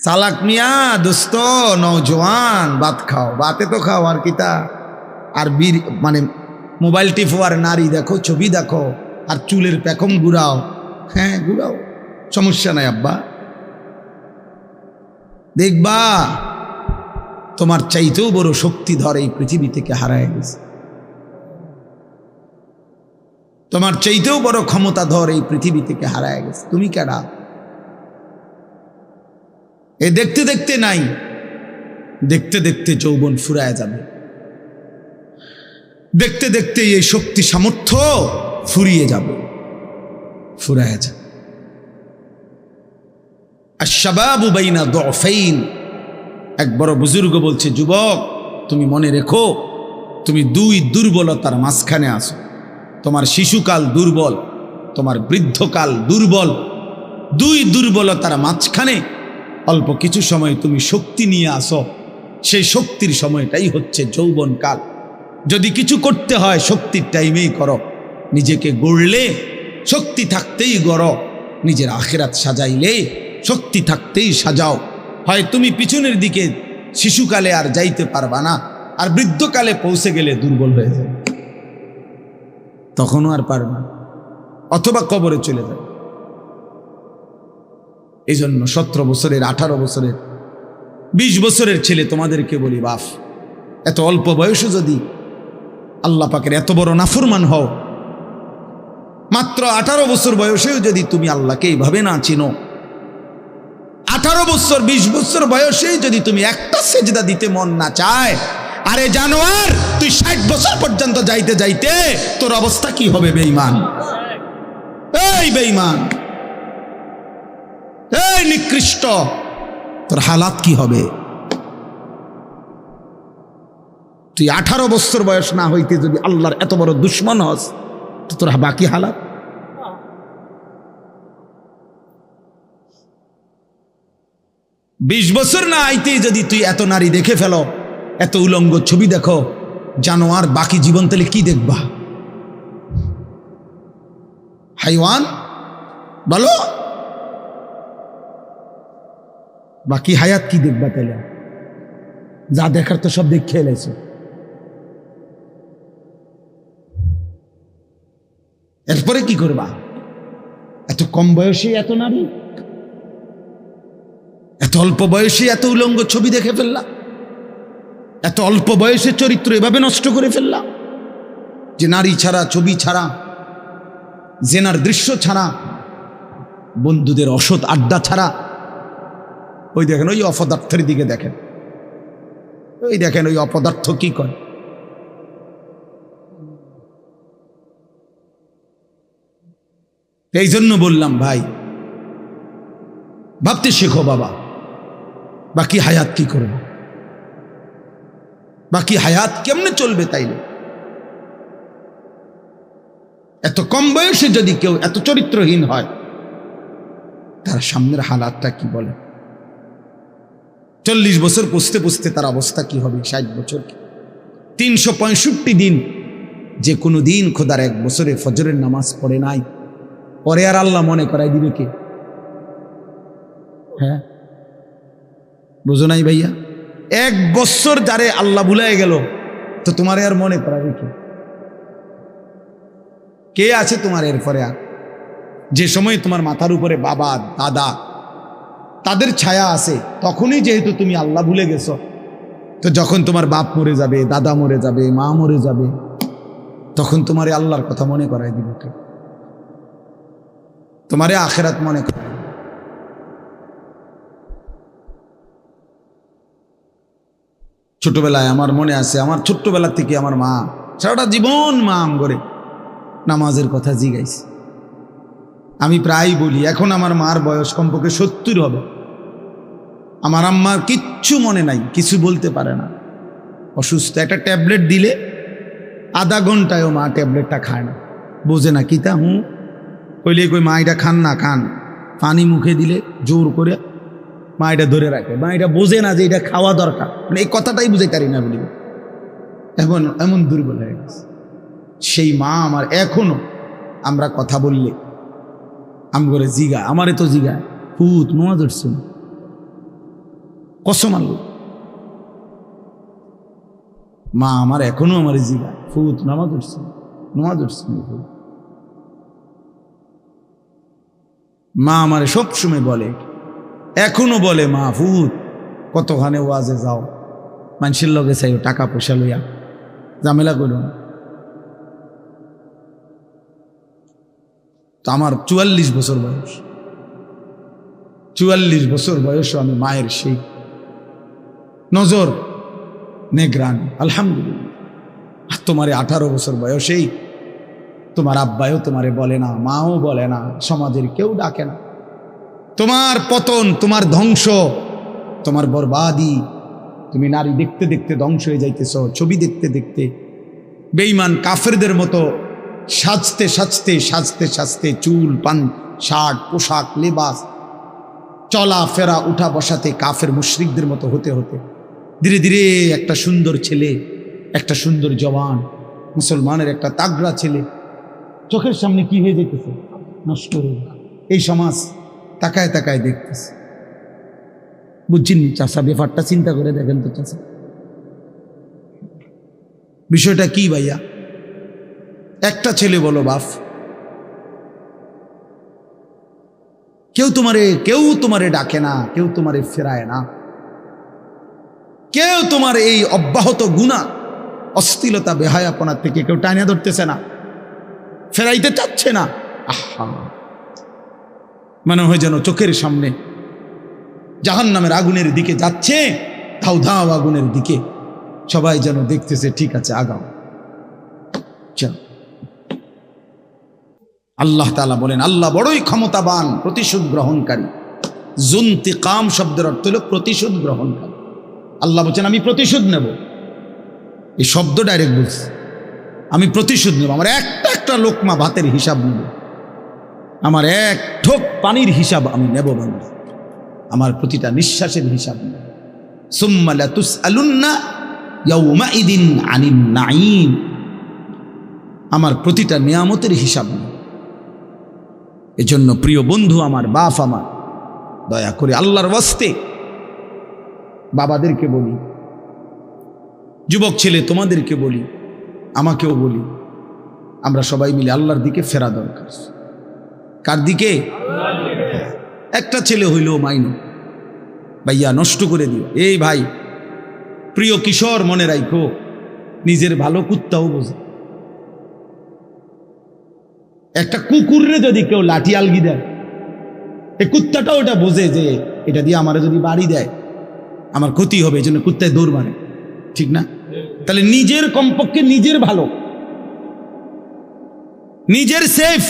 সালাক মিয়া, দোস্ত নৌজওয়ান ভাত খাও। বাতে তো খাও, আর কিতা? আর বীর মানে মোবাইল টিপো আর নারী দেখো, ছবি দেখো, আর চুলের পেখম ঘুরাও। হ্যাঁ ঘুরাও। সমস্যা নাই, আব্বা। দেখবা, তোমার চাইতেও বড় শক্তিধর এই পৃথিবী থেকে হারায় গেছে। তোমার চাইতেও বড় ক্ষমতাধর এই পৃথিবী থেকে হারায় গেছে। তুমি কেডা? এ দেখতে দেখতে নাই। দেখতে দেখতে যৌবন ফুরায় যাবে। দেখতে দেখতে এই শক্তি সামর্থ্য ফুরিয়ে যাবে। ফুরায় যাবে। আশাবাবু বাইনা দফাইন। এক বড় বুজুর্গ বলছে, যুবক, তুমি মনে রেখো, তুমি দুই দুর্বলতার মাঝখানে আসো তোমার শিশুকাল দুর্বল, তোমার বৃদ্ধকাল দুর্বল। দুই দুর্বলতার মাঝখানে অল্প কিছু সময় তুমি শক্তি নিয়ে আসো। সেই শক্তির সময়টাই হচ্ছে যৌবনকাল। যদি কিছু করতে হয়, শক্তির টাইমেই করো। নিজেকে গড়লে শক্তি থাকতেই গড়। নিজের আখেরাত সাজাইলে শক্তি থাকতেই সাজাও। হয় তুমি পিছনের দিকে শিশুকালে আর যাইতে পারবা না, আর বৃদ্ধকালে পৌঁছে গেলে দুর্বল হয়ে যাবে। তখনও আর পারবা অথবা কবরে চলে যাবে। এই জন্য সতেরো বছরের, আঠারো বছরের, বিশ বছরের ছেলে তোমাদেরকে বলি, বাফ, এত অল্প বয়সে যদি আল্লাহ পাকের এত বড় নাফরমান হও, মাত্র আঠারো বছর বয়সেও যদি তুমি আল্লাহকে এইভাবে না চিনো, আঠারো বছর, বিশ বছর বয়সেই যদি তুমি একটা সেজদা দিতে মন না চায়, আরে জানোয়ার, তুই ষাট বছর পর্যন্ত যাইতে যাইতে তোর অবস্থা কি হবে বেইমান এই বেইমান নিকৃষ্ট। তোর হালাত কি হবে? তুই আঠারো বছর বয়স না হইতে যদি আল্লাহর এত বড় দুশ্মন হস, তো তোর বাকি হালাত? বিশ বছর না আইতেই যদি তুই এত নারী দেখে ফেলো, এত উলঙ্গ ছবি দেখো জানোয়ার বাকি জীবন তাহলে কি দেখবা? হাইওয়ান? বলো। বাকি হায়াত কি দেখবা তাহলে যা দেখার তো সব দেখে এলেছ এরপরে কি করবা? এত কম বয়সে এত নারী? এত অল্প বয়সে এত উলঙ্গ ছবি দেখে ফেললাম এত অল্প বয়সে চরিত্র এভাবে নষ্ট করে ফেললাম যে নারী ছাড়া, ছবি ছাড়া, জেনার দৃশ্য ছাড়া, বন্ধুদের অসৎ আড্ডা ছাড়া ওই দেখেন, ওই অপদার্থের দিকে দেখেন। ওই দেখেন, ওই অপদার্থ কি করে? এই জন্য বললাম, ভাই, ভাবতে শেখো বাবা, বাকি হায়াত কি করবে বাকি হায়াত কেমনে চলবে তাইলে? এত কম বয়সে যদি কেউ এত চরিত্রহীন হয়, তার সামনের হালাতটা কি বলে চল্লিশ বছর পুষতে পুষতে তার অবস্থা কি হবে? ষাট বছর তিনশো পঁয়ষট্টি দিন যে কোনো দিন খোদার এক বছরে ফজরের নামাজ পড়ে নাই। পরে আর আল্লাহ মনে করাই দিবে কে? হ্যাঁ? বুঝো নাই ভাইয়া? এক বছর যারে আল্লাহ ভুলাই গেল, তো তোমার আর মনে করাবে কে? কে আছে তোমার এরপরে আর? যে সময় তোমার মাথার উপরে বাবা, দাদা তাদের ছায়া আছে, তখনই যেহেতু তুমি আল্লাহ ভুলে গেছো। তো যখন তোমার বাপ মরে যাবে, দাদা মরে যাবে, মা মরে যাবে, তখন তোমারে আল্লাহর কথা মনে করাই দিবে কে? তোমারে আখেরাত মনে কর ছোটবেলায় আমার মনে আছে, আমার ছোট্টবেলা থেকে আমার মা, সারাটা জীবন মা আম করে নামাজের কথা জিগাইছে। আমি প্রায় বলি, এখন আমার মার বয়স কমপক্ষে সত্তর হবে। আমার আম্মার কিচ্ছু মনে নাই, কিছু বলতে পারে না। অসুস্থ, একটা ট্যাবলেট দিলে আধা ঘন্টায়ও মা ট্যাবলেটটা খায় না। বোঝে না কিতা হুঁ? কইলে কই, মা, এটা খান না, খান। পানি মুখে দিলে জোর করে মা এটা ধরে রাখে। মা এটা বোঝে না যে এটা খাওয়া দরকার। মানে এই কথাটাই বুঝে পারি না বলি এমন এমন দুর্বল হয়ে গেছে। সেই মা আমার এখনও আমরা কথা বললে, আম করে জিগা আমারে তো জিগা পুত নোয়া ধরছে না? কসম আল্লাহ মা আমার এখনও আমার জিগা ফুত, নামাজ উঠছে নামাজ উঠছে। মা আমারে সবসময় বলে, এখনও বলে, মা ফুত, কতখানে ওয়াজে যাও। মানুষের লগে চাই টাকা পয়সা লইয়া। ঝামেলা করো না। তো আমার চুয়াল্লিশ বছর বয়স। চুয়াল্লিশ বছর বয়সও আমি মায়ের সেই নজর নেগ্রান, আলহামদুলিল্লাহ। তোমারে আঠারো বছর বয়সেই তোমার আব্বায়ও তোমারে বলে না, মাও বলে না, সমাজের কেউ ডাকে না। তোমার পতন, তোমার ধ্বংস, তোমার বরবাদি, তুমি নারী দেখতে দেখতে ধ্বংস হয়ে যাইতেছ, ছবি দেখতে দেখতে বেইমান কাফেরদের মতো সাজতে সাজতে সাজতে সাজতে চুল, পান, শার্ট, পোশাক, লেবাস চলা ফেরা উঠা বসাতে কাফের মুশরিকদের মতো হতে হতে ধীরে ধীরে একটা সুন্দর ছেলে, একটা সুন্দর জওয়ান, মুসলমানের একটা তাগড়া ছেলে। চোখের সামনে কি হয়ে যেতেছে নষ্ট হয়ে। এই সমাজ তাকায় তাকায় দেখতেছে। বুঝছেন চাষা, ব্যাপারটা চিন্তা করে দেখেন তো চাষা। বিষয়টা কি ভাইয়া? একটা ছেলে বলো বাপ। কেউ তোমারে কেউ তোমারে ডাকে না, কেউ তোমারে ফেরায় না। কেউ তোমার এই অব্যাহত গুণা, অস্থিলতা, বেহায়াপনা থেকে কেউ টানিয়া ধরতেছে না। ফেরাইতে চাচ্ছে না। আহা। মনে হয় যেন চোখের সামনে জাহান নামের আগুনের দিকে যাচ্ছে, ধাও ধাও আগুনের দিকে। সবাই যেন দেখতেছে, ঠিক আছে, আগাও। চল আল্লাহ তালা বলেন, আল্লাহ বড়ই ক্ষমতাবান, প্রতিশোধ গ্রহণকারী। জুন্তি কাম শব্দের অর্থ হল প্রতিশোধ গ্রহণকারী। আল্লাহ বলছেন, আমি প্রতিশোধ নেব। এই শব্দ ডাইরেক্ট বলছে। আমি প্রতিশোধ নেব, আমার একটা একটা লোকমা ভাতের হিসাব নেব। আমার এক ঠোক পানির হিসাব আমি নেব বাংলা আমার প্রতিটা নিঃশ্বাসের হিসাব নেব। ইয়াউমাইদিন আনিন আমার প্রতিটা নিয়ামতের হিসাব নেব। এজন্য প্রিয় বন্ধু, আমার বাপ আমার, দয়া করে আল্লাহর ওয়াস্তে বাবাদেরকে বলি। যুবক ছেলে, তোমাদেরকে বলি, আমাকেও বলি। আমরা সবাই মিলে আল্লাহর দিকে ফেরা দরকার। কার দিকে? একটা ছেলে হইল মাইনো। ভাইয়া, নষ্ট করে দিও। এই ভাই, প্রিয় কিশোর, মনে রাখো নিজের ভালো কুত্তাও বোঝে। একটা কুকুররে যদি কেউ লাঠি আলগি দেয়, এই কুত্তাটাও ওটা বোঝে যে, এটা দিয়ে আমার যদি বাড়ি দেয় আমার ক্ষতি হবে, এই জন্য কুত্তায় দৌড় মারে। ঠিক না? তাহলে নিজের কমপক্ষে নিজের ভালো। নিজের সেফ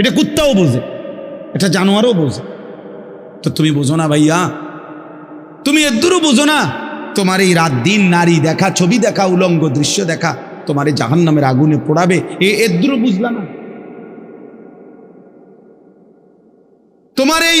এটা কুত্তাও বোঝে, এটা জানোয়ারও বোঝে। তো তুমি বোঝো না ভাইয়া। তুমি এদুরও বোঝো না, তোমার এই রাত দিন নারী দেখা, ছবি দেখা, উলঙ্গ দৃশ্য দেখা, তোমার এই জাহান নামের আগুনে পোড়াবে, এ এদুরও বুঝলা না। তোমার এই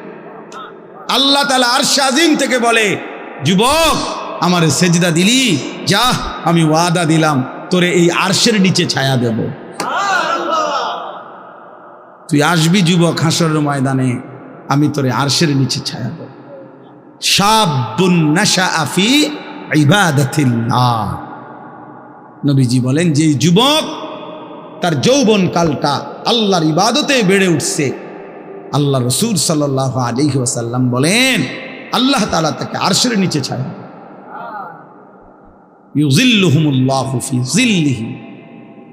আল্লাহ তালা আরশ আজিম থেকে বলে যুবক আমার সেজদা দিলি? যা আমি ওয়াদা দিলাম তোরে এই আরশের নিচে ছায়া দেব। তুই আসবি যুবক হাসরের ময়দানে আমি তোরে আরশের নিচে ছায়া দেব। শাবুন নাশা আফি ইবাদাতিল্লাহ। নবীজি বলেন যে যুবক তার যৌবন কালটা আল্লাহর ইবাদতে বেড়ে উঠছে আল্লাহ রসুল সাল্লাহ আলহি ওয়াসাল্লাম বলেন, আল্লাহ তালা তাকে আরশের নিচে ছাড়া ইউজিল্লুহুমুল্লাহু ফি জিল্লিহি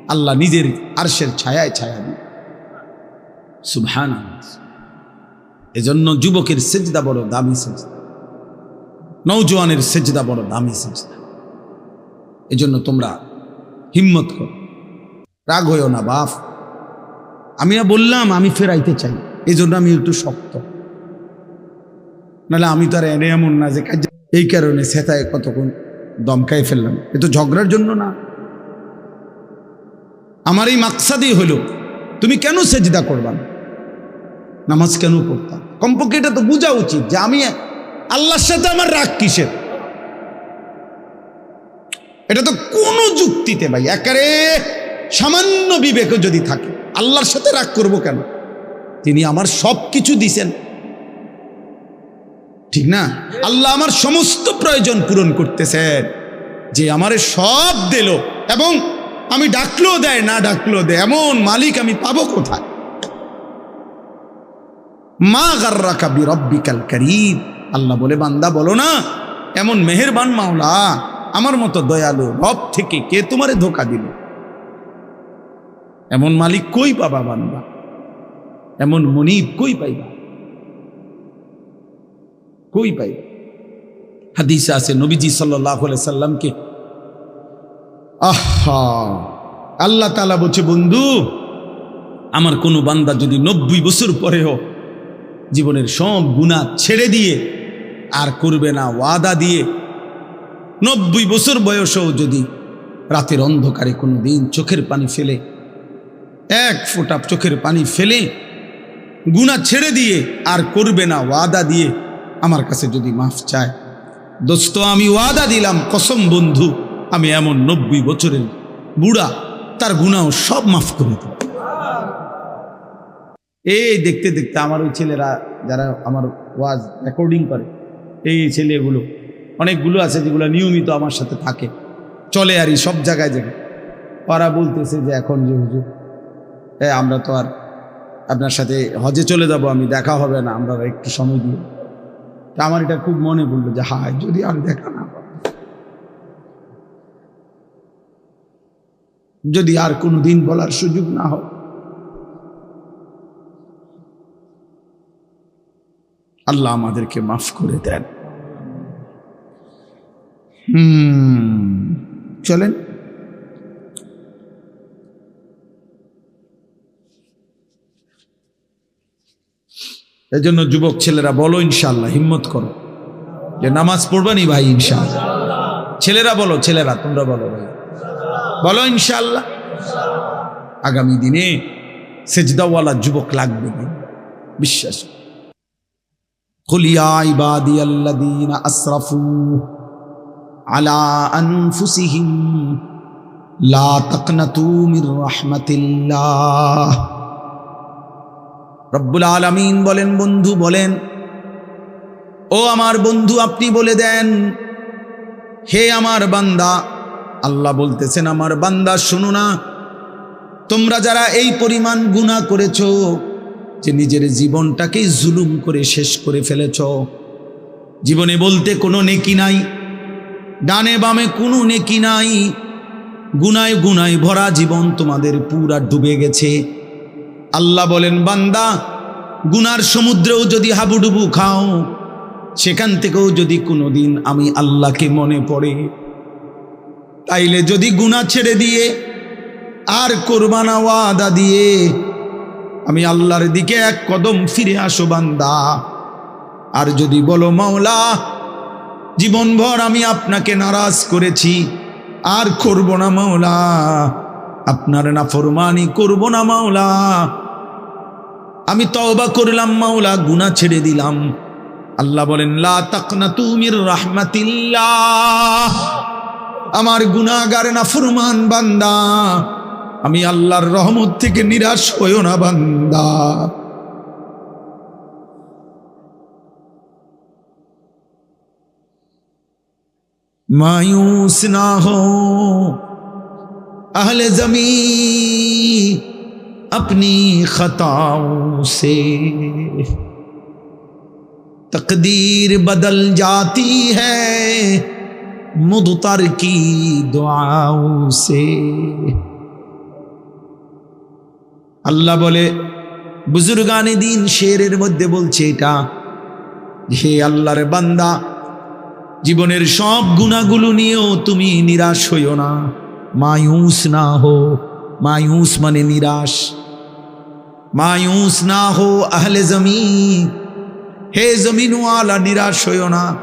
আল্লাহ নিজের আরশের ছায়ায় ছায়া দিন। সুবহান এজন্য যুবকের সেজদা বড় দামি সেজদা। নৌজওয়ানের সেজদা বড় দামি সেজদা। এজন্য তোমরা হিম্মত করো। রাগ হইও না বাফ আমি বললাম আমি ফেরাইতে চাই। এই জন্য আমি একটু শক্ত। নাহলে আমি তো আর এনে এমন না যে কাজ এই কারণে সেতায় কতক্ষণ দমকাই ফেললাম। এ তো ঝগড়ার জন্য না। আমার এই মাকসাদই হলো, তুমি কেন সেজদা করবা নামাজ কেন পড়তাম কমপক্ষে এটা তো বোঝা উচিত যে আমি আল্লাহর সাথে আমার রাগ কিসের? এটা তো কোনো যুক্তিতে ভাই একারে সামান্য বিবেক যদি থাকে, আল্লাহর সাথে রাগ করব কেন? তিনি আমার সব কিছু দিছেন। ঠিক না? আল্লাহ আমার সমস্ত প্রয়োজন পূরণ করতেছেন। যে আমারে সব দিল এবং আমি ডাকলেও দেয়, না ডাকলেও দেয়, এমন মালিক আমি পাবো কোথায়? মা গার্রা কাবি রব্বিকাল করিম। আল্লাহ বলে, বান্দা বলো না, এমন মেহেরবান মাওলা, আমার মতো দয়ালু রব থেকে কে তোমারে ধোকা দিল? এমন মালিক কই পাবা বান্দা? এমন মনিব কই পাইবা? কই পাইবা? হাদিসে আছে, নবীজি সাল্লাহ সাল্লামকে, আহা, আল্লাহ তালা বলছে, বন্ধু, আমার কোনো বান্দা যদি নব্বই বছর পরেও জীবনের সব গুণা ছেড়ে দিয়ে আর করবে না, ওয়াদা দিয়ে নব্বই বছর বয়সেও যদি রাতের অন্ধকারে কোনো দিন চোখের পানি ফেলে, এক ফোঁটা চোখের পানি ফেলে গুণা ছেড়ে দিয়ে আর করবে না ওয়াদা দিয়ে। আমার কাছে যদি মাফ চায়। দোস্ত, আমি ওয়াদা দিলাম, কসম বন্ধু, আমি এমন নব্বই বছরের বুড়া, তার গুণাও সব মাফ করে দেব। এই দেখতে দেখতে আমার ওই ছেলেরা, যারা আমার ওয়াজ রেকর্ডিং করে, এই ছেলেগুলো, অনেকগুলো আছে যেগুলো নিয়মিত আমার সাথে থাকে। চলে আর সব জায়গায় জায়গায় ওরা বলতেছে যে, এখন যে হুজুর হ্যাঁ আমরা তো আর আপনার সাথে হজে চলে যাব আমি, দেখা হবে না, আমরা একটু সময় দিয়ে তা আমার এটা খুব মনে পড়ল যে, হায়, যদি আর দেখা না। যদি আর কোনো দিন বলার সুযোগ না হয়। আল্লাহ আমাদেরকে মাফ করে দেন। হুম, চলেন। এই জন্য যুবক ছেলেরা বলো ইনশাল্লাহ হিম্মত করো যে নামাজ পড়বানি ভাই ইনশাল্লাহ ছেলেরা বলো ছেলেরা তোমরা বলো ভাই বলো ইনশাল্লাহ আগামী দিনে সেজদাওয়ালা যুবক লাগবে ভাই বিশ্বাস قل يا عبادي الذين أسرفوا على أنفسهم لا تقنطوا من رحمة الله রব্বুল আলমিন বলেন, বন্ধু বলেন, ও আমার বন্ধু আপনি বলে দেন, হে আমার বান্দা, আল্লাহ বলতেছেন, আমার বান্দা শোনো না, তোমরা যারা এই পরিমাণ গুণা করেছ, যে নিজের জীবনটাকেই জুলুম করে শেষ করে ফেলেছ, জীবনে বলতে কোনো নেকি নাই, ডানে বামে কোনো নেকি নাই, গুনায় গুনায় ভরা জীবন তোমাদের পুরা ডুবে গেছে। আল্লাহ বলেন, বান্দা, গুনার সমুদ্রেও যদি হাবুডুবু খাও, সেখান থেকেও যদি কোনোদিন আমি আল্লাহকে মনে পড়ে, তাইলে যদি গুণা ছেড়ে দিয়ে আর কোরবানা ওয়াদা দিয়ে আমি আল্লাহর দিকে এক কদম ফিরে আসো, বান্দা। আর যদি বলো, মাওলা, জীবনভর আমি আপনাকে নারাজ করেছি, আর করব না, মাওলা। আপনার না ফরমানি করব না মাওলা আমি তওবা করলাম মাওলা গুনাহ ছেড়ে দিলাম আল্লাহ বলেন লা তাকনাতু মির রাহমাতিল্লাহ আমার গুনাহগার না ফরমান বান্দা আমি আল্লাহর রহমত থেকে নিরাশ হইও না বান্দা मायूस ना हो আহলে زمین আপনি খতাও সে। تقدیر বদল جاتی ہے مدتر کی دعاؤں আল্লাহ বলে, বুজুর্গানি দিন শেরের মধ্যে বলছে এটা, হে আল্লাহর বান্দা, জীবনের সব গুণাগুলো নিয়েও তুমি নিরাশ হইও না। মায়ুস না হো, মায়ুস মানে নিরাশ। মায়ুস না হো আহলে জমি, হে জমিনওয়ালা নিরাশ হইও না।